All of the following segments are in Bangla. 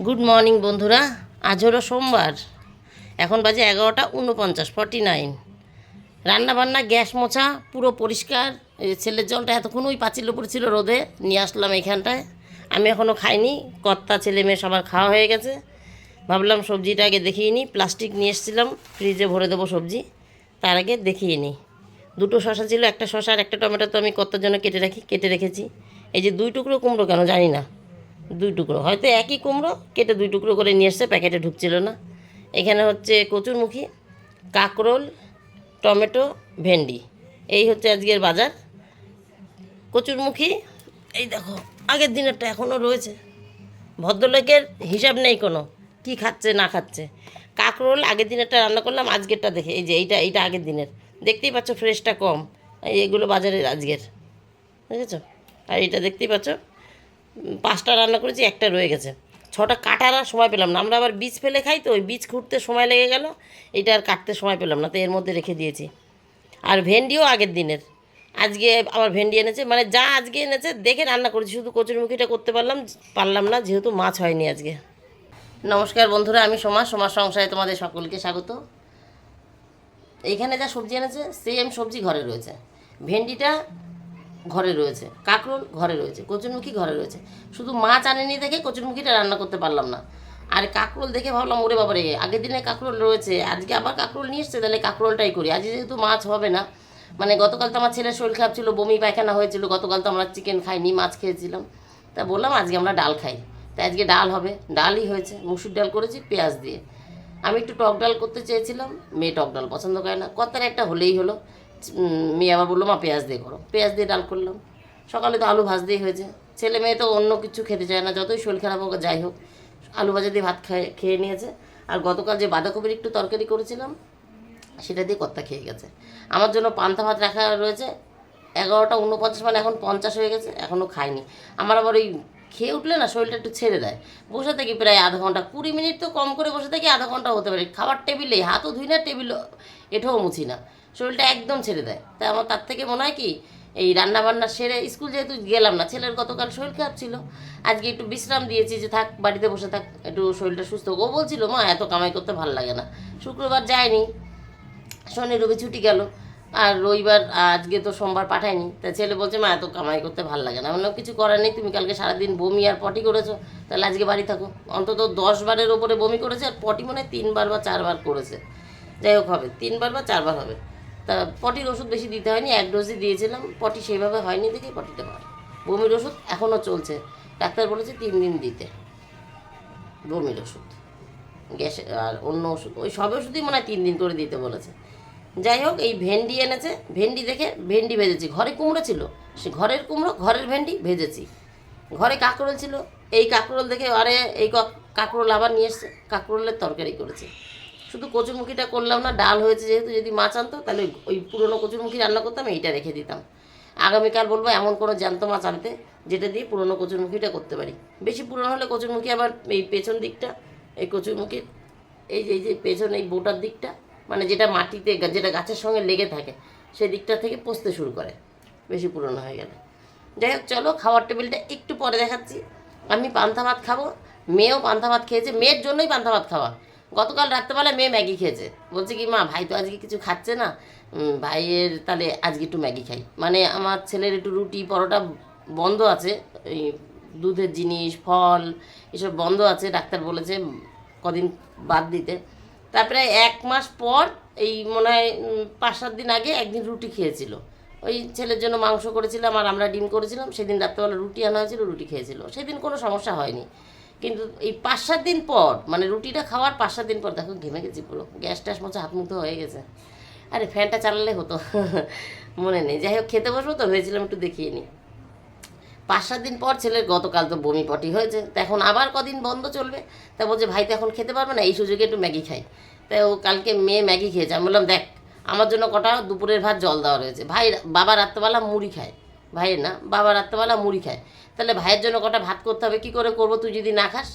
গুড মর্নিং বন্ধুরা। আজ হলো সোমবার। এখন বাজে এগারোটা উনপঞ্চাশ ফর্টি নাইন রান্না বান্না গ্যাস মোছা, পুরো পরিষ্কার। ছেলের জলটা এতক্ষণ ওই পাঁচিল উপরে ছিল রোদে, নিয়ে আসলাম এইখানটায় আমি এখনও খাইনি, কর্তা, ছেলে, মেয়ে সবার খাওয়া হয়ে গেছে। ভাবলাম সবজিটা আগে দেখিয়ে নিই। প্লাস্টিক নিয়ে এসেছিলাম, ফ্রিজে ভরে দেবো সবজি। তার আগে দেখিয়ে নিই। দুটো শশা ছিল, একটা শশা আর একটা টমেটো, তো আমি কর্তার জন্য কেটে রাখি, কেটে রেখেছি। এই যে দুই টুকরো কুমড়ো কেন জানি না। দুই টুকরো। হয়তো একই কুমড়ো, কেটে দুই টুকরো করে নিয়ে এসছে, প্যাকেটে ঢুকছিল না। এখানে হচ্ছে কচুরমুখী, কাকরোল, টমেটো, ভেন্ডি। এই হচ্ছে আজকের বাজার। কচুরমুখী, এই দেখো, আগের দিনেরটা এখনও রয়েছে। ভদ্রলোকের হিসাব নেই কোনো, কি খাচ্ছে, না খাচ্ছে। কাকরোল, আগের দিনেরটা রান্না করলাম, আজকেরটা দেখে, এই যে এইটা এইটা আগের দিনের। দেখতেই পাচ্ছ ফ্রেশটা কম। এগুলো বাজারের আজকের, বুঝেছ? আর এটা দেখতেই পাচ্ছ পাঁচটা রান্না করেছি, একটা রয়ে গেছে। ছটা কাটার আর সময় পেলাম না। আমরা আবার বীজ ফেলে খাই তো, ওই বীজ খুঁড়তে সময় লেগে গেল, এটা আর কাটতে সময় পেলাম না, তো এর মধ্যে রেখে দিয়েছি। আর ভেন্ডিও আগের দিনের। আজকে আবার ভেন্ডি এনেছে মানে যা আজকে এনেছে, দেখে রান্না করেছি, শুধু কচুরমুখিটা করতে পারলাম পারলাম না, যেহেতু মাছ হয়নি আজকে। নমস্কার বন্ধুরা, আমি সোমা, সোমার সংসারে তোমাদের সকলকে স্বাগত। এইখানে যা সবজি এনেছে সেম সবজি ঘরে রয়েছে। ভেন্ডিটা ঘরে রয়েছে, কাঁকরোল ঘরে রয়েছে, কচুরমুখী ঘরে রয়েছে। শুধু মাছ আনেনি দেখে কচুরমুখীটা রান্না করতে পারলাম না। আর কাঁকরোল দেখে ভাবলাম, ওরে বাবারে, আগের দিনে কাঁকরোল রয়েছে, আজকে আবার কাঁকরোল নিয়ে এসছে, তাহলে কাঁকরোলটাই করি। আজ যেহেতু মাছ হবে না মানে গতকাল তো আমার ছেলের শরীর খারাপ ছিল, বমি পায়খানা হয়েছিল, গতকাল তো আমরা চিকেন খাইনি, মাছ খেয়েছিলাম। তা বললাম, আজকে আমরা ডাল খাই। তাই আজকে ডাল হবে, ডালই হয়েছে, মুসুর ডাল করেছি, পেঁয়াজ দিয়ে। আমি একটু টক ডাল করতে চেয়েছিলাম, মেয়ে টক ডাল পছন্দ করে না কত্তার একটা হলেই হলো। মেয়ে আবার বলল, মা, পেঁয়াজ দিয়ে করো। পেঁয়াজ দিয়ে ডাল করলাম। সকালে তো আলু ভাজতেই হয়েছে। ছেলে মেয়ে তো অন্য কিছু খেতে চায় না, যতই শরীর খারাপ হোক যাই হোক, আলু ভাজা দিয়ে ভাত খেয়ে খেয়ে নিয়েছে। আর গতকাল যে বাঁধাকপির একটু তরকারি করেছিলাম, সেটা দিয়ে কর্তা খেয়ে গেছে। আমার জন্য পান্তা ভাত রাখা রয়েছে। এগারোটা উনপঞ্চাশ মানে এখন পঞ্চাশ হয়ে গেছে, এখনও খাইনি। আমার আবার ওই খেয়ে উঠলে না শরীরটা একটু ছেড়ে দেয়। বসে থাকি প্রায় আধা ঘণ্টা, কুড়ি মিনিট তো কম করে বসে থাকি, আধা ঘণ্টা হতে পারে। খাবার টেবিলে, হাতও ধুই না টেবিল এটাও মুছি না। শরীরটা একদম ছেড়ে দেয়। তাই আমার তার থেকে মনে হয় কি এই রান্না বান্না সেরে স্কুল যেহেতু গেলাম না ছেলের গতকাল শরীর খারাপ ছিল। আজকে একটু বিশ্রাম দিয়েছি যে থাক বাড়িতে বসে থাক একটু শরীরটা সুস্থ। ও বলছিল মা এত কামাই করতে ভালো লাগে না। শুক্রবার যায়নি। শনি রবি ছুটি গেল। আর রবিবার আজকে তো সোমবার পাঠায়নি। তা ছেলে বলছে মা এত কামাই করতে ভালো লাগে না। বললাম, কিছু করার নেই তুমি কালকে সারাদিন বমি আর পটি করেছ। তাহলে আজকে বাড়ি থাকো। অন্তত দশ বারের ওপরে বমি করেছে আর পটি মনে হয় তিনবার বা চারবার করেছে। যাই হোক হবে তিনবার বা চারবার হবে। তা পটির ওষুধ বেশি দিতে হয়নি, এক ডোজই দিয়েছিলাম। পটি সেভাবে হয়নি দেখে পটিতে হয় বমির ওষুধ এখনও চলছে। ডাক্তার বলেছে তিন দিন দিতে। বমির ওষুধ। গ্যাস আর অন্য ওষুধ, ওই সব ওষুধই মনে হয় তিন দিন করে দিতে বলেছে। যাই হোক, এই ভেন্ডি এনেছে। ভেন্ডি দেখে ভেন্ডি ভেজেছি। ঘরে কুমড়ো ছিল, সে ঘরের কুমড়ো, ঘরের ভেন্ডি ভেজেছি। ঘরে কাঁকরোল ছিল, এই কাঁকরোল দেখে আরে এই কাঁকরোল আবার নিয়ে এসছে, কাঁকরোলের তরকারি করেছে। শুধু কচুরমুখিটা করলাম না, ডাল হয়েছে যেহেতু, যদি মাছ আনতো, তাহলে ওই- পুরনো কচুরমুখি রান্না করতাম, এইটা রেখে দিতাম। আগামীকাল বলব এমন কোনো জ্যান্ত মাছ আনতে, যেটা দিয়ে পুরনো কচুরমুখিটা করতে পারি। বেশি পুরনো হলে কচুরমুখি আবার এই পেছন দিকটা, এই কচুরমুখির এই যে এই যে পেছন এই বোটার দিকটা মানে যেটা মাটিতে যেটা গাছের সঙ্গে লেগে থাকে, সেই দিকটা থেকে পচতে শুরু করে, বেশি পুরনো হয়ে গেলে। যাই হোক, চলো, খাওয়ার টেবিলটা একটু পরে দেখাচ্ছি। আমি পান্তা ভাত খাব, মেয়েও পান্তা ভাত খেয়েছে, মেয়ের জন্যই পান্তা ভাত খাওয়া। গতকাল রাত্রেবেলা মেয়ে ম্যাগি খেয়েছে। বলছে কি, মা, ভাই তো আজকে কিছু খাচ্ছে না। ভাইয়ের তাহলে আজকে একটু ম্যাগি খাই। মানে আমার ছেলের একটু রুটি, পরোটা বন্ধ আছে এই দুধের জিনিস, ফল, এসব বন্ধ আছে। ডাক্তার বলেছে কদিন বাদ দিতে। তারপরে এক মাস পর এই মনে হয় পাঁচ সাত দিন আগে একদিন রুটি খেয়েছিল। ওই ছেলের জন্য মাংস করেছিলাম আর আমরা ডিম করেছিলাম। সেদিন রাত্রেবেলা রুটি আনা হয়েছিল, রুটি খেয়েছিল। সেদিন কোনো সমস্যা হয়নি। কিন্তু এই পাঁচ সাত দিন পর মানে রুটিটা খাওয়ার পাঁচ সাত দিন পর, দেখো ঘেমে গেছি পুরো। গ্যাস ট্যাস মোছা হাত মুখ হয়ে গেছে। আরে ফ্যানটা চালালে হতো। মনে নেই। যাই হোক, খেতে বসবো তো, ভেবেছিলাম একটু দেখিয়ে নিই। পাঁচ সাত দিন পর ছেলের গতকাল তো বমি পটি হয়েছে। তা এখন আবার কদিন বন্ধ চলবে? তা বলছে, ভাই, তো এখন খেতে পারবে না, এই সুযোগে একটু ম্যাগি খাই। তাই ও কালকে মেয়ে ম্যাগি খেয়েছে। আমি বললাম, দেখ, আমার জন্য কটা দুপুরের ভাত জল দেওয়া রয়েছে। ভাই, বাবা রাত্রেবেলা মুড়ি খায়। ভাইয়ের না, বাবা রাত্রেবেলা মুড়ি খায়। তাহলে ভাইয়ের জন্য কটা ভাত করতে হবে, কী করে করব তুই যদি না খাস?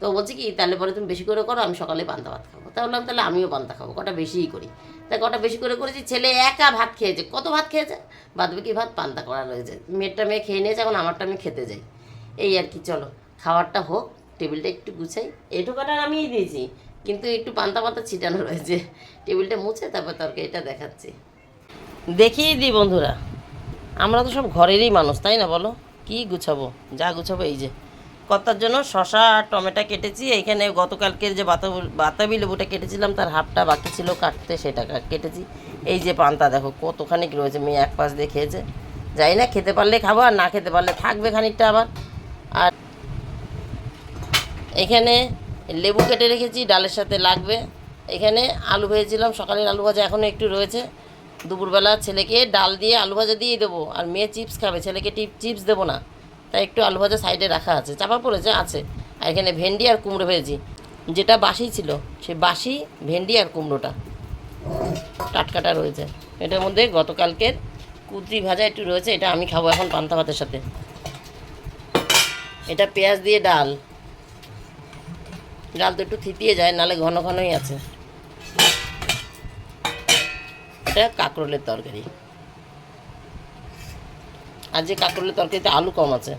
তো বলছে কি, তাহলে পরে তুমি বেশি করে করো, আমি সকালে পান্তা ভাত খাব। তা বললাম, তাহলে আমিও পান্তা খাব, কটা বেশিই করি। তাই কটা বেশি করে করেছি, ছেলে একা ভাত খেয়েছে। কত ভাত খেয়েছে? বাদ বাকি ভাত পান্তা করা রয়েছে। মেয়েরটা মেয়ে খেয়ে নিয়েছে, এখন আমারটা আমি খেতে যাই। এই আর কি, চলো, খাবারটা হোক, টেবিলটা একটু গুছাই। এটু কাটার আমিই দিয়েছি, কিন্তু একটু পান্তা পাতা ছিটানো রয়েছে। টেবিলটা মুছে তারপর তরকারিটা দেখাচ্ছি। দেখিয়ে দিই বন্ধুরা, আমরা তো সব ঘরেরই মানুষ, তাই না বলো? কি গুছাবো? যা গুছাবো এই যে। কর্তার জন্য শশা আর টমেটো কেটেছি। এইখানে গতকালকের যে বাতাবি বাতাবি লেবুটা কেটেছিলাম, তার হাফটা বাকি ছিল কাটতে, সেটা কেটেছি। এই যে পান্তা, দেখো কতখানি রয়েছে, মেয়ে এক পাশ দিয়ে খেয়েছে। যাই না, খেতে পারলে খাব, আর না খেতে পারলে থাকবে খানিকটা আবার। আর এখানে লেবু কেটে রেখেছি, ডালের সাথে লাগবে। এখানে আলু ভেজেছিলাম, সকালের আলু ভাজা এখনও একটু রয়েছে। দুপুরবেলা ছেলেকে ডাল দিয়ে আলু ভাজা দিয়ে দেবো, আর মেয়ে চিপস খাবে, ছেলেকে টিপ চিপস দেবো না। তাই একটু আলু ভাজা সাইডে রাখা আছে, চাপা পড়েছে, আছে। আর এখানে ভেন্ডি আর কুমড়ো ভেজেছি। যেটা বাসি ছিল, সে বাসি, ভেন্ডি আর কুমড়োটা। টাটকাটা রয়েছে। এটার মধ্যে গতকালকের কুদ্রি ভাজা একটু রয়েছে, এটা আমি খাব এখন পান্তা ভাতের সাথে। এটা পেঁয়াজ দিয়ে ডাল। ডাল তো একটু থিতিয়ে যায়, নালে ঘন ঘনই আছে। এটা কাঁকরোলের তরকারি। আর যে কাঁকরোলের তরকারিতে আলু কম আছে।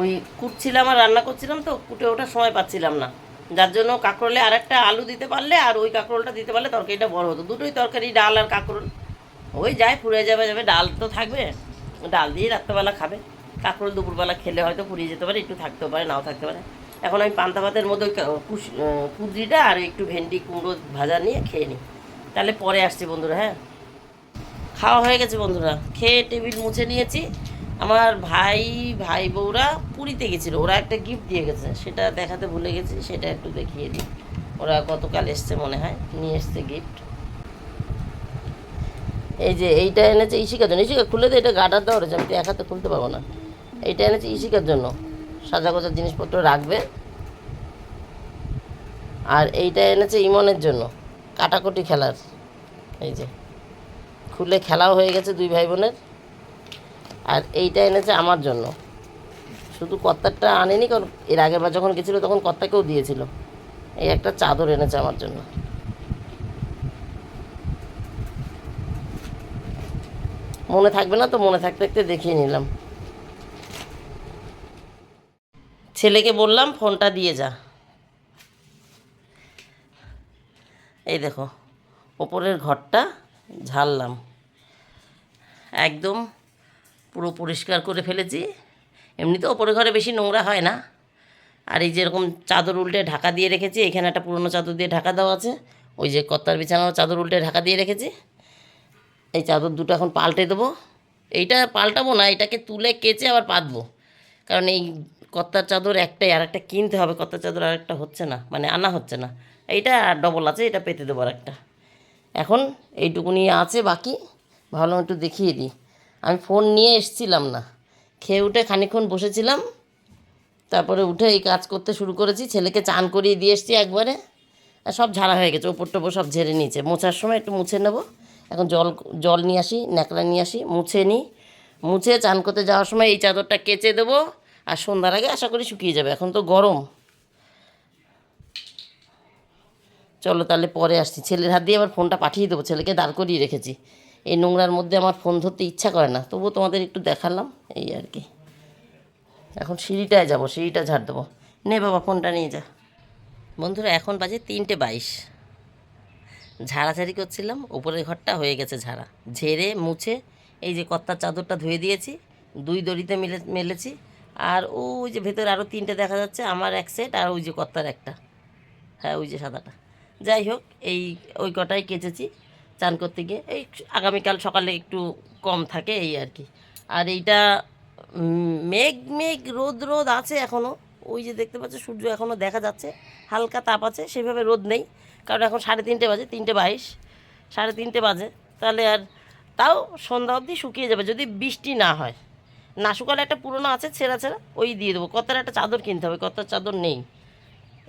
ওই কুটছিলাম আর রান্না করছিলাম তো, কুটে ওঠার সময় পাচ্ছিলাম না। যার জন্য কাঁকরোলে আর একটা আলু দিতে পারলে আর ওই কাঁকরোলটা দিতে পারলে তরকারিটা বড় হতো। দুটোই তরকারি, ডাল আর কাঁকরোল। ওই যায় ফুরিয়ে যাবে যাবে, ডাল তো থাকবে। ডাল দিয়ে রাত্রেবেলা খাবে। কাঁকরোল দুপুরবেলা খেলে হয়তো ফুরিয়ে যেতে পারে, একটু থাকতেও পারে, নাও থাকতে পারে। এখন আমি পান্তা ভাতের মধ্যে ওই কুদরিটা আর একটু ভেন্ডি কুমড়ো ভাজা নিয়ে খেয়ে নিই। তাহলে পরে আসছি বন্ধুরা হ্যাঁ? খাওয়া হয়ে গেছে বন্ধুরা। খেয়ে টেবিল মুছে নিয়েছি। আমার ভাই ভাই বউরা পুরীতে গেছিল। ওরা একটা গিফট দিয়ে গেছে। সেটা দেখাতে ভুলে গেছি, সেটা একটু দেখিয়ে দিই। ওরা গতকাল এসছে মনে হয়, নিয়ে এসছে গিফট এই যে এইটা এনেছে ইশিকার জন্য। ইশিকা খুলে দিয়ে এটা গার্ডার দেওয়া রয়েছে আমি তো এক হাতে খুলতে পারব না। এইটা এনেছে ইশিকার জন্য। সাজা গোজার জিনিসপত্র রাখবে। আর এইটা এনেছে ইমনের জন্য। কাটাকুটি খেলার। এই যে। খুলে খেলাও হয়ে গেছে দুই ভাই বোনের। আর এইটা এনেছে আমার জন্য। শুধু কর্তারটা আনেনি, কারণ এর আগের বার যখন গেছিল তখন কর্তাকেও দিয়েছিল। এই একটা চাদর এনেছে আমার জন্য। মনে থাকবে না তো, মনে থাকতে থাকতে দেখিয়ে নিলাম। ছেলেকে বললাম, ফোনটা দিয়ে যা। এই দেখো, ওপরের ঘরটা ঝাড়লাম। একদম পুরো পরিষ্কার করে ফেলেছি। এমনিতে ওপরের ঘরে বেশি নোংরা হয় না। আর এই যেরকম চাদর উল্টে ঢাকা দিয়ে রেখেছি, এখানে একটা পুরনো চাদর দিয়ে ঢাকা দেওয়া আছে। ওই যে কত্তার বিছানাও চাদর উল্টে ঢাকা দিয়ে রেখেছি। এই চাদর দুটো এখন পাল্টে দেবো। এইটা পাল্টাবো না, এটাকে তুলে কেচে আবার পাতবো। কারণ এই কত্তার চাদর একটাই, আর একটা কিনতে হবে। কত্তার চাদর আর একটা হচ্ছে না মানে আনা হচ্ছে না। এইটা ডবল আছে, এটা পেতে দেবো আর একটা এখন এইটুকুনি আছে বাকি। ভাবলাম একটু দেখিয়ে দিই। আমি ফোন নিয়ে এসছিলাম না। খেয়ে উঠে খানিকক্ষণ বসেছিলাম। তারপরে উঠে এই কাজ করতে শুরু করেছি। ছেলেকে চান করিয়ে দিয়ে এসছি একবারে। আর সব ঝাড়া হয়ে গেছে, ওপর টোপর সব ঝেড়ে নিয়েছে। মোছার সময় একটু মুছে নেব। এখন জল জল নিয়ে আসি, ন্যাকড়া নিয়ে আসি, মুছে নিই। মুছে চান করতে যাওয়ার সময় এই চাদরটা কেচে দেবো। আর সন্ধ্যার আগে আশা করি শুকিয়ে যাবে। এখন তো গরম। চলো তাহলে পরে আসছি। ছেলের হাত দিয়ে আবার ফোনটা পাঠিয়ে দেবো। ছেলেকে দাঁড় করিয়ে রেখেছি। এই নোংরার মধ্যে আমার ফোন ধরতে ইচ্ছা করে না। তবুও তোমাদের একটু দেখালাম, এই আর কি। এখন সিঁড়িটায় যাব, সিঁড়িটা ঝাড় দেবো। নে বাবা, ফোনটা নিয়ে যা। বন্ধুরা, এখন বাজে তিনটে বাইশ। ঝাড়াঝাড়ি করছিলাম উপরের ঘরটা হয়ে গেছে ঝাড়া। ঝেড়ে, মুছে, এই যে কত্তার চাদরটা ধুয়ে দিয়েছি, দুই দড়িতে মিলে, মেলেছি। আর ওই যে ভেতরে আরও তিনটে দেখা যাচ্ছে, আমার এক সেট আর ওই যে কত্তার একটা। হ্যাঁ ওই যে সাদাটা। যাই হোক, এই, ওই কটাই কেচেছি। চান করতে গিয়ে, এই আগামীকাল সকালে একটু কম থাকে এই আর কি। আর এইটা মেঘ মেঘ, রোদ রোদ আছে এখনও ওই যে দেখতে পাচ্ছ, সূর্য এখনও দেখা যাচ্ছে। হালকা তাপ আছে, সেভাবে রোদ নেই। কারণ এখন সাড়ে তিনটে বাজে, তিনটে বাইশ, সাড়ে তিনটে বাজে। তাহলে আর তাও সন্ধ্যা অবধি শুকিয়ে যাবে, যদি বৃষ্টি না হয়। না শুকালে একটা পুরোনো আছে, ছেঁড়া ছেঁড়া, ওই দিয়ে দেবো। কতার একটা চাদর কিনতে হবে কতার চাদর নেই।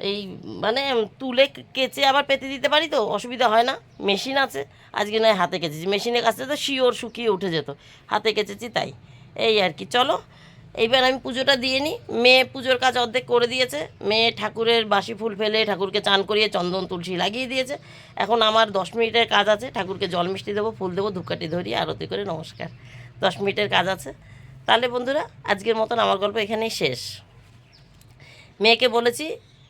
এই মানে তুলে কেচে আবার পেতে দিতে পারি তো, অসুবিধা হয় না। মেশিন আছে, আজকে নয় হাতে কেচেছি। মেশিনের কাছে তো শিওর শুকিয়ে উঠে যেত। হাতে কেচেছি তাই। এই আর কি, চলো। এইবার আমি পুজোটা দিয়ে নিই। মেয়ে পুজোর কাজ অর্ধেক করে দিয়েছে। মেয়ে ঠাকুরের বাসি ফুল ফেলে ঠাকুরকে চান করিয়ে চন্দন, তুলসী লাগিয়ে দিয়েছে। এখন আমার দশ মিনিটের কাজ আছে। ঠাকুরকে জল মিষ্টি দেবো, ফুল দেবো, ধূপকাঠি ধরিয়ে আরতি করে নমস্কার। দশ মিনিটের কাজ আছে। তাহলে বন্ধুরা, আজকের মতন আমার গল্প এখানেই শেষ। মেয়েকে বলেছি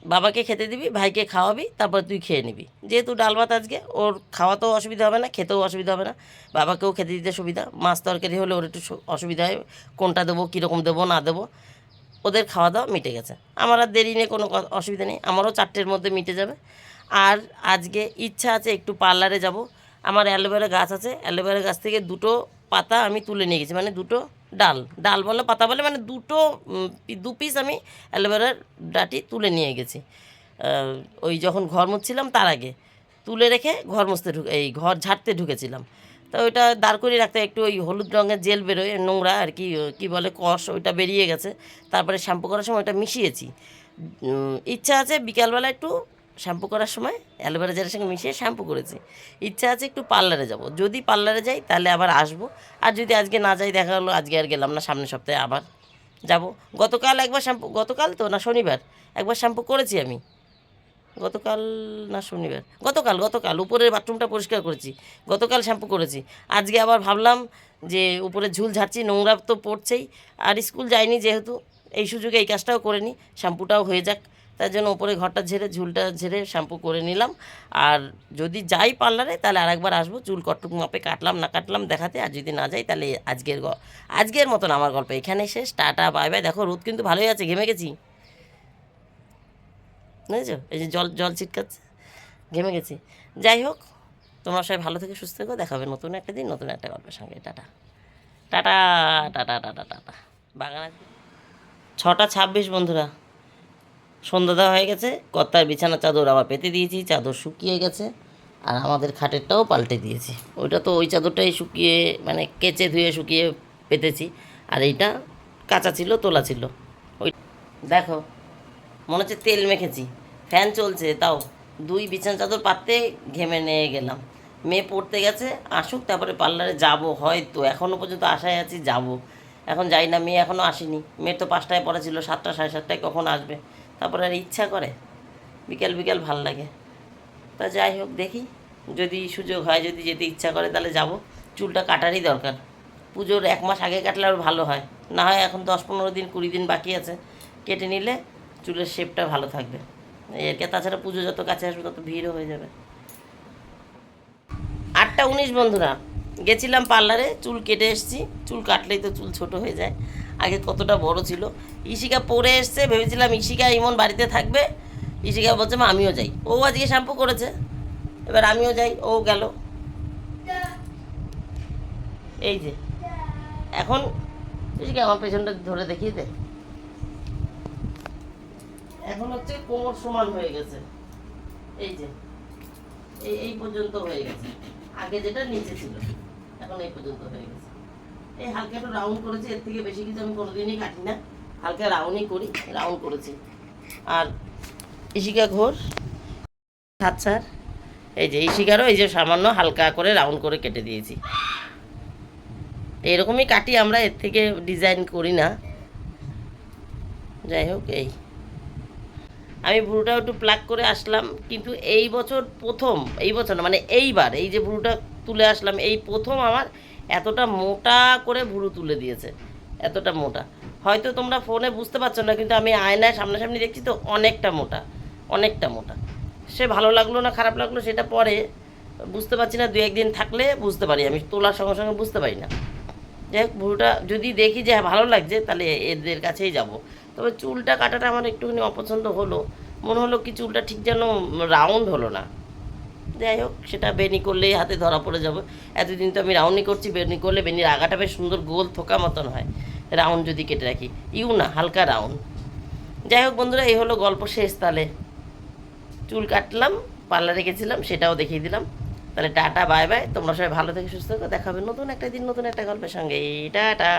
বাবাকে খেতে দিবি, ভাইকে খাওয়াবি, তারপর তুই খেয়ে নিবি। যেহেতু ডাল ভাত আজকে, ওর খাওয়াতেও অসুবিধা হবে না, খেতেও অসুবিধা হবে না। বাবাকেও খেতে দিতে সুবিধা, মাছ তরকারি হলে ওর একটু অসুবিধা হয়, কোনটা দেবো, কীরকম দেবো, না দেবো। ওদের খাওয়া দাওয়া মিটে গেছে। আমার আর দেরি নিয়ে কোনো অসুবিধা নেই, আমারও চারটের মধ্যে মিটে যাবে। আর আজকে ইচ্ছা আছে একটু পার্লারে যাব। আমার অ্যালোভেরা গাছ আছে, অ্যালোভেরা গাছ থেকে দুটো পাতা আমি তুলে নিয়ে গেছি মানে দুটো ডাল। ডাল বলে পাতা বলে মানে দুটো দু পিস আমি অ্যালোভেরার ডাটি তুলে নিয়ে গেছি। ওই যখন ঘর মুছছিলাম তার আগে। তুলে রেখে ঘর মুছতে ঢুকে, এই ঘর ঝাড়তে ঢুকেছিলাম। তো ওইটা দাঁড় করিয়ে রাখতে একটু ওই হলুদ রঙের জেল বেরোয়, নোংরা আর কি কি বলে, কষ, ওইটা বেরিয়ে গেছে। তারপরে শ্যাম্পু করার সময় ওইটা মিশিয়েছি। ইচ্ছা আছে বিকালবেলা একটু শ্যাম্পু করার সময় অ্যালোভেরা জেলের সঙ্গে মিশিয়ে শ্যাম্পু করেছি। ইচ্ছা আছে একটু পার্লারে যাব। যদি পার্লারে যাই, তাহলে আবার আসব। আর যদি আজকে না যাই, দেখা হলো আজকে আর গেলাম না, সামনের সপ্তাহে আবার যাব। গতকাল একবার শ্যাম্পু, গতকাল তো না, শনিবার। একবার শ্যাম্পু করেছি আমি। গতকাল না, শনিবার। গতকাল গতকাল। উপরের বাথরুমটা পরিষ্কার করেছি। গতকাল শ্যাম্পু করেছি। আজকে আবার ভাবলাম যে উপরে ঝুল ঝাড়ছি, নোংরা তো পড়ছেই। আর স্কুল যাইনি যেহেতু, এই সুযোগে এই কাজটাও করে নিই শ্যাম্পুটাও হয়ে যাক। তার জন্য উপরে ঘরটা ঝেড়ে, ঝুলটা ঝেড়ে শ্যাম্পু করে নিলাম। আর যদি যাই পার্লারে, তাহলে আরেকবার আসব। চুল কটটুক মাপে কাটলাম, না কাটলাম দেখাতে। আর যদি না যাই, তাহলে আজকের আজকের মতন আমার গল্প এখানে শেষ। Tata, bye bye. দেখো, রোদ কিন্তু ভালোই আছে, ঘেমে গেছি। বুঝেছ? এই যে জল জল ছিটকাচ্ছে, ঘেমে গেছি। যাই হোক, তোমরা সবাই ভালো থেকে, সুস্থ থেকো। দেখাবে নতুন একটা দিন, নতুন একটা গল্পের সঙ্গে। Tata. Tata tata tata tata. বাগান ছটা ছাব্বিশ, বন্ধুরা। সন্ধ্যা দেওয়া হয়ে গেছে, কর্তার বিছানা চাদর আবার পেতে দিয়েছি, চাদর শুকিয়ে গেছে, আর আমাদের খাটেরটাও পাল্টে দিয়েছি। ওইটা তো ওই চাদরটাই শুকিয়ে মানে কেচে ধুয়ে শুকিয়ে পেতেছি, আর এইটা কাঁচা ছিল, তোলা ছিল। ওই দেখো, মনে হচ্ছে তেল মেখেছি, ফ্যান চলছে, তাও দুই বিছানা চাদর পাততে ঘেমে নিয়ে গেলাম। মেয়ে পড়তে গেছে, আসুক, তারপরে পার্লারে যাব, হয়তো এখনও পর্যন্ত আশায় আছি যাব। এখন যাই না, মেয়ে এখনও আসেনি, মেয়ের তো পাঁচটায় পড়া ছিল, সাতটা, সাড়ে সাতটায় কখন আসবে? তারপরে আর ইচ্ছা করে, বিকেল বিকেল ভালো লাগে। তা যাই হোক দেখি, যদি সুযোগ হয়, যদি যেতে ইচ্ছা করে তাহলে যাব। চুলটা কাটারই দরকার। পুজোর এক মাস আগে কাটলে আরও ভালো হয়। না হয় এখন দশ পনেরো দিন, কুড়ি দিন বাকি আছে। কেটে নিলে চুলের শেপটা ভালো থাকবে। এরকে তাছাড়া পুজো যত কাছে আসবে তত ভিড়ও হয়ে যাবে। আটটা উনিশ বন্ধুরা। গেছিলাম পার্লারে, চুল কেটে এসেছি। চুল কাটলেই তো চুল ছোট হয়ে যায়। আগে কতটা বড় ছিল। ইশিকা পরে এসছে, ভেবেছিলাম ইশিকা ইমন বাড়িতে থাকবে। ইশিকা বলছে, মা, আমিও যাই। ও আজকে শ্যাম্পু করেছে। এবার আমিও যাই, ও গেল। এই যে। এখন ইশিকা আমার পেছনটা ধরে দেখিয়ে দে। এখন হচ্ছে কোমর সমান হয়ে গেছে। এই যে। এই পর্যন্ত হয়ে গেছে। আগে যেটা নিচে ছিল। এখন এই পর্যন্ত হয়ে গেছে। এই হালকা একটু রাউন্ড করেছি, এর থেকে বেশি কিছু আমি কোনোদিনই কাটি না। হালকা রাউন্ডই করি রাউন্ড করেছি। আর ইশিকা ঘোষ আচ্ছা এই যে ইশিকারও এই যে সামান্য হালকা করে রাউন্ড করে কেটে দিয়েছি। এরকমই কাটি আমরা, এর থেকে ডিজাইন করি না। যাই হোক, এই। আমি ভুরুটা একটু প্লাক করে আসলাম, কিন্তু এই বছর প্রথম, এই বছর না মানে এইবার, এই যে ভুরুটা তুলে আসলাম, এই প্রথম আমার এতটা মোটা করে ভুরু তুলে দিয়েছে, এতটা মোটা। হয়তো তোমরা ফোনে বুঝতে পারছ না, কিন্তু আমি আয়নায় সামনাসামনি দেখছি তো অনেকটা মোটা অনেকটা মোটা। সে ভালো লাগল না, খারাপ লাগল সেটা পরে, বুঝতে পারছি না দু একদিন থাকলে বুঝতে পারি, আমি তোলার সঙ্গে সঙ্গে বুঝতে পারি না। যাই হোক ভুরুটা যদি দেখি যে হ্যাঁ ভালো লাগছে, তাহলে এদের কাছেই যাব। তবে চুলটা কাটাটা আমার একটুখানি অপছন্দ হলো। মনে হলো কি চুলটা ঠিক যেন রাউন্ড হলো না। যাই হোক, সেটা বেনি করলেই হাতে ধরা পড়ে যাবে। এতদিন তো আমি রাউন্ডই করছি বেনি করলে বেনির আগাটা বেশ সুন্দর গোল থোকা মতন হয়। রাউন্ড যদি কেটে রাখি। ইউ না, হালকা রাউন্ড যাই হোক বন্ধুরা, এই হলো গল্প শেষ তাহলে চুল কাটলাম, পার্লারে গেছিলাম, সেটাও দেখিয়ে দিলাম। তাহলে টাটা, বাই বাই। তোমরা সবাই ভালো থেকে সুস্থ থাকো। দেখাবে নতুন একটা দিন, নতুন একটা গল্পের সঙ্গে। টাটা।